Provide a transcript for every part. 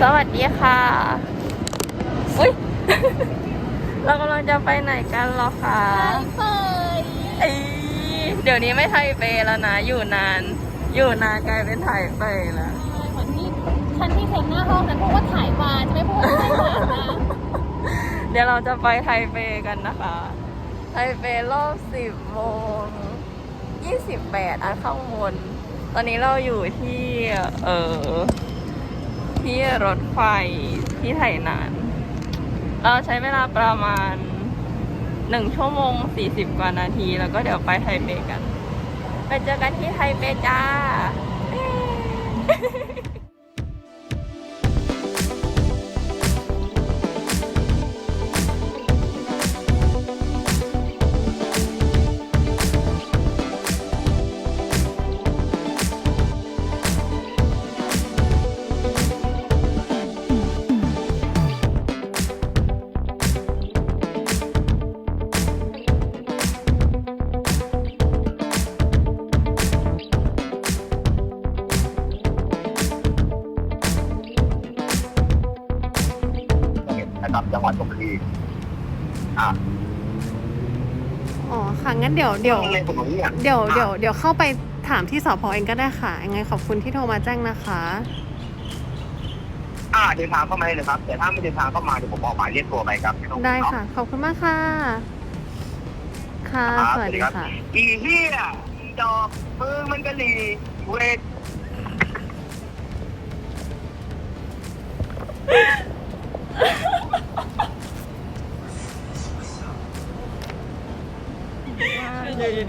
สวัสดีค่ะอุ้ย เรากำลังจะไปไหนกันเหรอคะไปเอ้ยเดี๋ยวนี้ไม่ไทยเปแล้วนะ อยู่นาน อยู่นานกลายเป็นไทยเปแล้วเหมือนที่ฉันที่เซ็นหน้าห้องนั้นพูดว่าถ่ายมาจะไม่พูดว่าถ่ายมานะเดี๋ยวเราจะไปไทเปกันนะคะ ไทเปรอบสิบโมงยี่สิบแปดอันข้างบน ตอนนี้เราอยู่ที่ เออ ที่รถไฟที่ไถนาน เราใช้เวลาประมาณหนึ่งชั่วโมงสี่สิบกว่านาที แล้วก็เดี๋ยวไปไทเปกัน ไปเจอกันที่ไทเปจ้า นนะครับจังหวัดชลบุรีอะอ๋อค่ะงั้นเดี๋ยวเดี๋ยวโรงเรียนตรงนี้อะเดี๋ยวเดี๋ยวเดี๋ยวเข้าไปถามที่สพเองก็ได้ค่ะยังไงขอบคุณที่โทรมาแจ้งนะคะ อ่าเดินทางเข้ามาเลยครับ แต่ถ้าไม่เดินทางเข้ามาเดี๋ยวผมออกหมายเรียกตัวไปครับม่ต้องได้ห่วงค่ะ ขอบคุณมากค่ะ ค่ะครับสวัสดีค่ะ อีเหี้ยอีดอกมือมันกะหลีเวท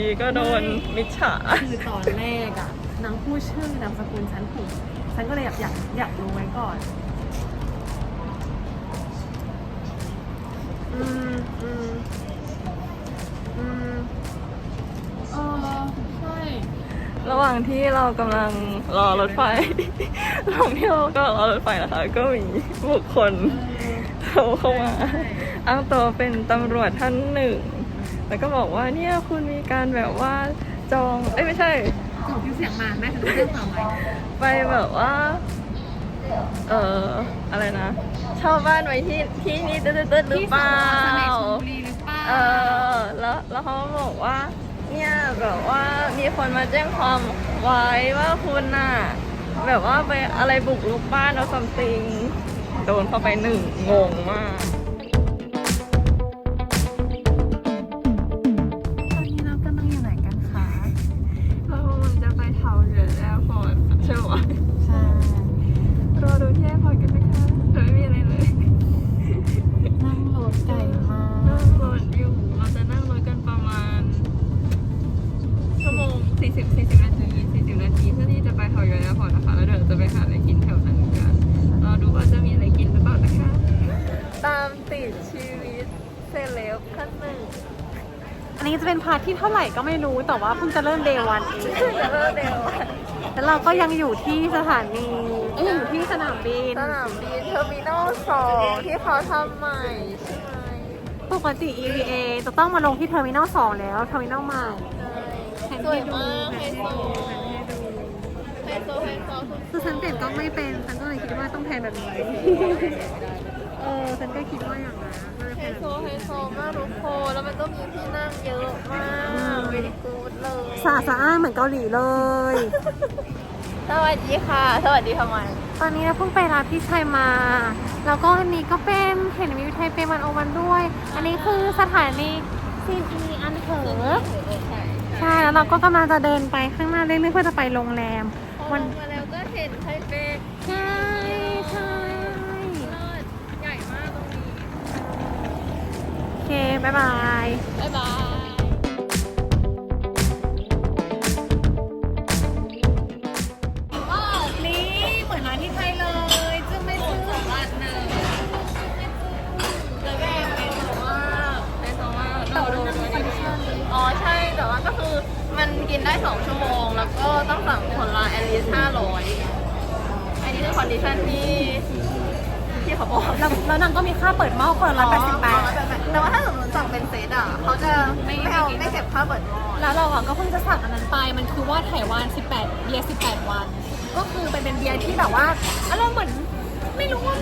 ดีๆ ก็โดนมิจฉา คือตอนแรกอะนางพูดชื่อนามสกุลฉันผิดฉันก็เลยอยากอยากอยากรู้ไว้ก่อน อืมอืมอืมเออใช่ ระหว่างที่เรากำลังรอรถไฟ ระหว่างที่เราก็รอรถไฟนะคะ ก็มีบุคคลโทรเข้ามา อ้างตัวเป็นตำรวจท่านหนึ่ง แล้วก็บอกว่าเนี่ยคุณมีการแบบว่าจอง เอ้ยไม่ใช่ส่งที่เสียงมาแม่ถึงเรื่องความไว้ไปแบบว่า เอ่ออะไรนะ เช่าบ้านไว้ที่ที่นี่ตึ๊ดๆๆหรือเปล่ารีหรือเปล่าเออแล้วแล้วเขาบอกว่า เนี่ยแบบว่ามีคนมาแจ้งความไว้ว่าคุณน่ะแบบว่าไปอะไรบุกรุกบ้านแล้วซัมติงโดนเข้าไปหนึ่งงงมาก เป็นพาร์ทที่เท่าไหร่ก็ไม่รู้แต่ว่าเพิ่งจะเริ่มเดย์วันเองจะเลิกเร็วแล้วเราก็ยังอยู่ที่สถานีเอ้ยอยู่ที่สนามบิน สนามบินเทอร์มินอลสองที่เขาทำใหม่ใช่ไหมปกติ EVA จะต้องมาลงที่เทอร์มินอล2แล้วเทอร์มินอลใหม่สวยมากไฮโซไฮโซไฮโซคือฉันเปลี่ยนกล้องไม่เป็นฉันก็เลยคิดว่าต้องแพนแบบนี้ เออฉันก็คิดว่าอย่างนั้นน่าจะ ไฮแพนโซแบบไฮนี้โซมากทุกคน แล้วมันก็มีที่นั่งเยอะมากเวดีกูดเลยสะอาดสะอ้านเหมือนเกาหลีเลย สวัสดีค่ะ สวัสดีทำไมตอนนี้เราเพิ่งไปรับพี่ชัยมา แล้วก็อันนี้ก็เป็นเห็นวิวไทยเปมันโอวันด้วย อันนี้คือสถานีซีนีอันเถอใช่แล้วเราก็กำลังจะเดินไปข้างหน้าเรื่อยๆเพื่อจะไปโรงแรม วัวันน มาแล้วก็เห็นไทเป ใช่ใช่ เลิศใหญ่มากตรงนี้ โอเค บ๊ายบาย บ๊ายบายนี่เหมือนร้านที่ไทยเลยจึงไม่ซื้อร้านหนึ่งแล้วก็เป็นแบบว่าเป็นแบบว่าเราดูอ๋อใช่แต่ว่าก็คือมันกินได้2ชั่วโมง แล้วก็ต้องสั่งคนละแอลิส500อันนี้คือคอนดิชันที่ที่ เขาบอกแล้วแล้วนางก็มีค่าเปิดหม้อคนละแปดสิบแปดแต่ว่าถ้าสมมติสั่งเป็นเซตอะเขาจะไม่ไม่เอาไม่เก็บค่าเปิดหม้อแล้วเราอะก็เพิ่งจะสั่งอันนั้นไปมันคือว่าไถวัน18 เบียร์18 วัน ก็คือเป็นเป็นเบียร์ที่แบบว่าอารมณ์เหมือนไม่รู้ว่า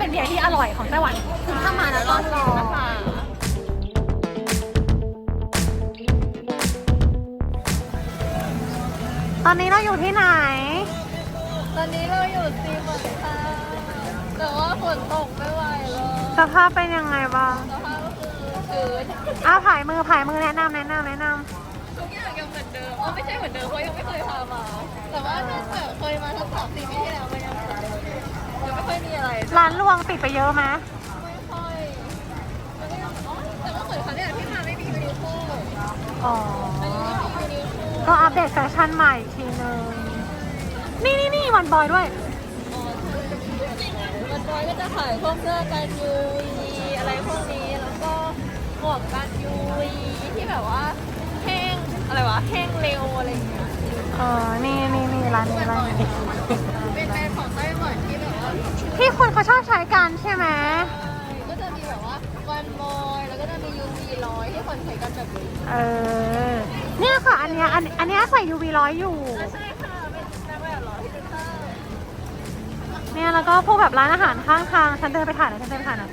เป็นเบียร์ที่อร่อยของไต้หวันถ้ามาแล้วต้องลองนะคะตอนนี้เราอยู่ที่ไหน ตอนนี้เราอยู่ซีมันค่ะ แต่ว่าฝนตกไม่ไหวเลยสภาพเป็นยังไงบ้าง สภาพก็คือชื้นอ้าวผายมือผายมือแนะนำแนะนำแนะนทุกอย่างยังเหมือนเดิมอ๋อไม่ใช่เหมือนเดิมเพราะยังไม่เคยพามา แต่ว่าถ้าแบบเคยมาทั้งสามสี่ปีที่แล้วมันยังยังไม่ค่อยมีอะไรำร้านลวงปิดไปเยอะไหมไม่ค่อยมันก็ยังอ๋อแต่ว่าเหมือนเขาเนี่ยที่มาไม่มีวิดีโออ๋อ อันนี้ไม่มีวิดีโอก็อัปเดตแฟชั่นใหม่อีกทีนึง นี่นี่นี่วันบอยด้วยอ๋อมัน บอยก็จะขายพวกเสื้อกันยูวีอะไรพวกนี้แล้วก็หมวกกันยูวีที่แบบว่าแห้งอะไรวะแห้งเร็วอะไรอย่างเงี้ยเออนี่นี่นี่ร้านนี้ร้านนี้เป็นแบรนด์ของไต้หวันที่แบบว่าที่คนเขาชอบใช้กันใช่ไหมก็จะมีแบบว่าวันบอยแล้วก็จะมียูวีร้อยที่คนใช้กันแบบนี้เออเนี่ยค่ะอันเนี้ยอันอันเนี้ยใส่ UV ร้อยอยู่ใช่ค่ะเป็นนางแบบร้อยที่เป็นเตอร์ เนี่ยแล้วก็พวกแบบร้านอาหารข้างทางฉันเดินไปถ่ายหน่อยฉันเดินไปถ่ายหน่อย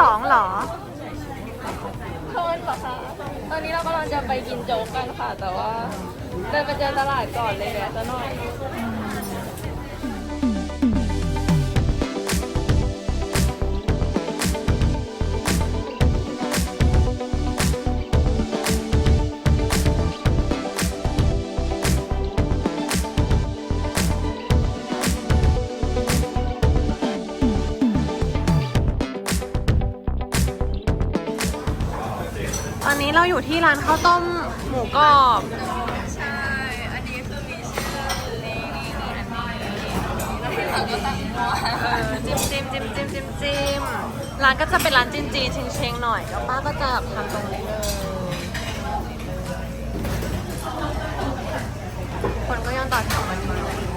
สองเหรอโทษเหรอคะ ตอนนี้เรากำลังจะไปกินโจ๊กกันค่ะ แต่ว่าเดินไปเจอตลาดก่อนเลยแวะซะหน่อย อนนี้เราอยู่ที่ร้านข้าวต้มหมูกรอบใช่ อันนี้คือมีชื่อนี่นี่นี่อันนี้แล้วที่เหลือก็ตักมัวเออจิ้มจิ้มจิ้มจิ้มจิ้มจิ้มร้านก็จะเป็นร้านจีนจีนเชงเชงๆหน่อยแล้วป้าก็จะทำตรงนี้เลยคนก็ยังต่อแถวกันอยู่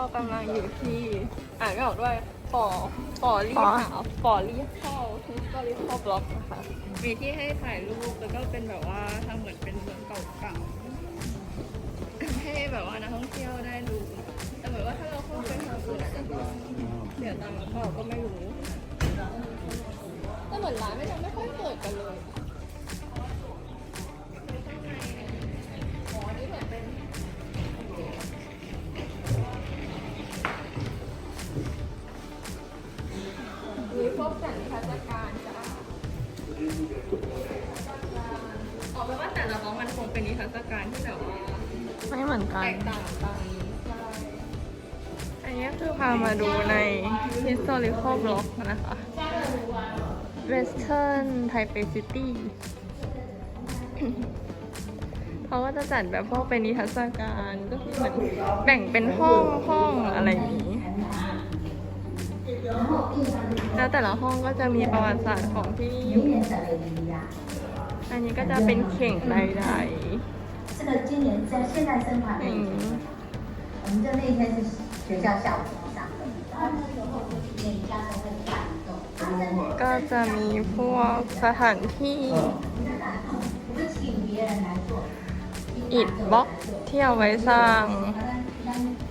เลยตอนนี้เรากำลังอยู่ที่ อ่านไม่ออกด้วยปอปอลี่ขาวปอลี่เข้าทูสตอรี่เข้าบล็อกนะคะ มีที่ให้ถ่ายรูปแล้วก็เป็นแบบว่าทำเหมือนเป็นเมืองเก่าๆให้แบบว่านักท่องเที่ยวได้ดูแต่เหมือนว่าถ้าเราเข้าไปทางอื่นอาจจะต้องเสียตังค์หรือเปล่าก็ไม่รู้แต่เหมือนร้านไม่ยังไม่ค่อยเปิดกันเลย ทรรศการที่แบบว่าไม่เหมือนกัแตน กต่างกันใช่อันนี้คือพามาดูใน historical block นะคะ Western Taipei City เขาก็จะจัดแบบพวกเป็นนิทรรศการก็คือเหมือนแบ่งเป็นห้องห้องอะไรอย่างนี้ แล้วแต่ละห้องก็จะมีประวัติศาสตร์ของที่นี่อยู่ อันนี้ก็จะเป็นเข่งใด 这个今年在现代生还 ๆ 没 อืม 我们就那天是学校下午上的，然后那时候每家都会办一个， ก็จะมีพวกสถานที่ 我会请别人来做， อิฐบล็อกที่เอาไว้สร้าง 让让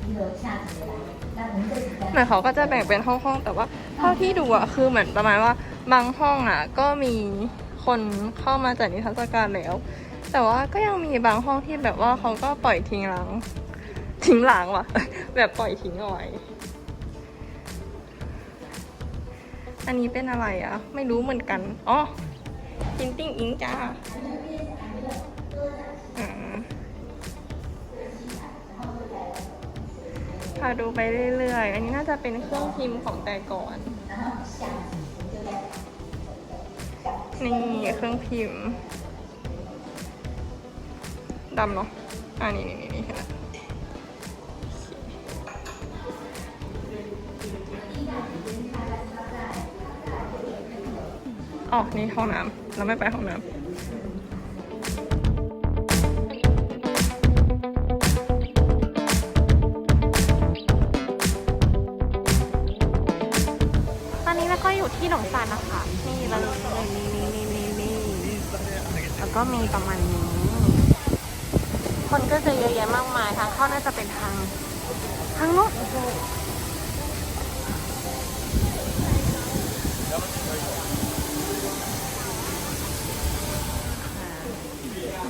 一个下节来，那我们这几 เหมือนเขาก็จะแบ่งเป็นห้องๆ แต่ว่าเท่าที่ดูอะคือเหมือนประมาณว่าบางห้องอะก็มีคนเข้ามาจัดนิทรรศการแล้ว แต่ว่าก็ยังมีบางห้องที่แบบว่าเขาก็ปล่อยทิ้งร้าง ทิ้งร้างว่ะ แบบปล่อยทิ้งเอาไว้อันนี้เป็นอะไรอะไม่รู้เหมือนกันอ๋อพินติ้งอิงจ้าอ่าพาดูไปเรื่อยๆ อันนี้น่าจะเป็นเครื่องพิมพ์ของแต่ก่อน นี่เครื่องพิมพ์ ดำเนาะอ่านี่นี่นี่เห็นไหมอ๋อนี่ห้องน้ำเราไม่ไปห้องน้ำตอนนี้เราก็อยู่ที่หนองซานนะคะนี่เราเลยนี่นี่นี่นี่นี่แล้วก็มีประมาณนี้ คนก็จะเยอะแยะมากมายทางเข้าน่าจะเป็นทางทางนู้น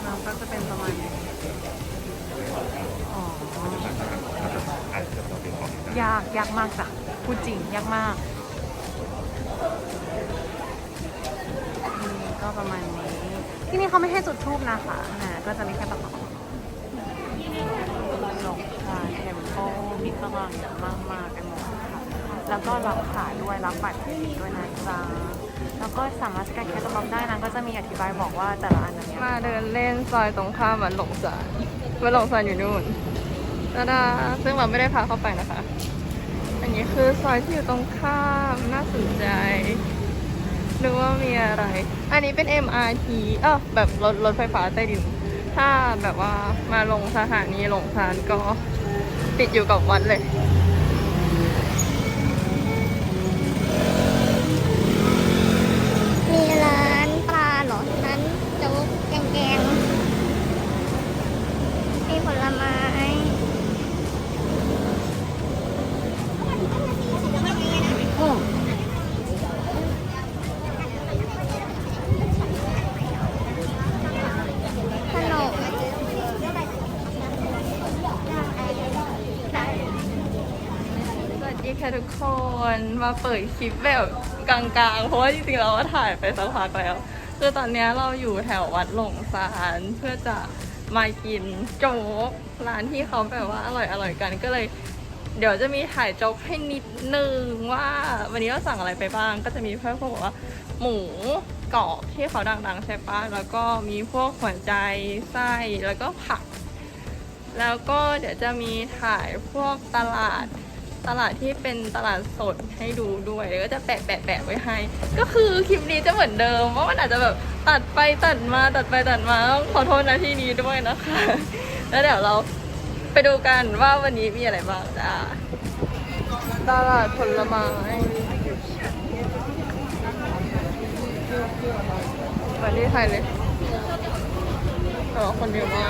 เราก็จะเป็นประมาณนี้อ๋อยากยากมากจ้ะพูดจริงยากมากนี่ก็ประมาณนี้ ที่นี่เขาไม่ให้จุดทูบนะคะนะก็จะมีแค่ประกอบหลงคาเทมโป มีข้างล่างมากมากกันหมดค่ะแล้วก็รับขายด้วยรับบัตรเครดิตด้วยนะจ๊ะแล้วก็สามารถสแกนแคตตาล็อกได้นะก็จะมีอธิบายบอกว่าแต่ละอันอันเนี้ยมาเดินเล่นซอยตรงข้ามวัดหลงสานวัดหลงสานอยู่นู่นตาดาซึ่งเราไม่ได้พาเข้าไปนะคะ อันนี้คือซอยที่อยู่ตรงข้ามน่าสนใจดูว่ามีอะไร อันนี้เป็น MRT เออแบบรถรถไฟฟ้าใต้ดิน ถ้าแบบว่ามาลงสถานีหลงซานก็ ติดอยู่กับวัดเลย คนมาเปิดคลิปแบบกลางๆ เพราะว่าจริงๆเราก็ถ่ายไปสักพักแล้ว คือตอนนี้เราอยู่แถววัดหลงซานเพื่อจะมากินโจ๊กร้านที่เขาแบบว่าอร่อยอร่อยกันก็เลย เดี๋ยวจะมีถ่ายโจ๊กให้นิดนึงว่า วันนี้เราสั่งอะไรไปบ้าง ก็จะมีเพิ่มพวกแบบว่า หมูกรอบที่เขาดังๆใช่ปะแล้วก็มีพวกหัวใจไส้แล้วก็ผัก แล้วก็เดี๋ยวจะมีถ่ายพวกตลาด ตลาดที่เป็นตลาดสดให้ดูด้วยแล้วก็จะแปะแปะแปะไว้ให้ ก็คือคลิปนี้จะเหมือนเดิมว่ามันอาจจะแบบตัดไปตัดมาตัดไปตัดมาขอโทษนะที่นี้ด้วยนะคะ แล้วเดี๋ยวเราไปดูกันว่าวันนี้มีอะไรบ้างจ้าตลาดผลไม้เปที่ไทยเลยแต่ว่าคนเยอะมาก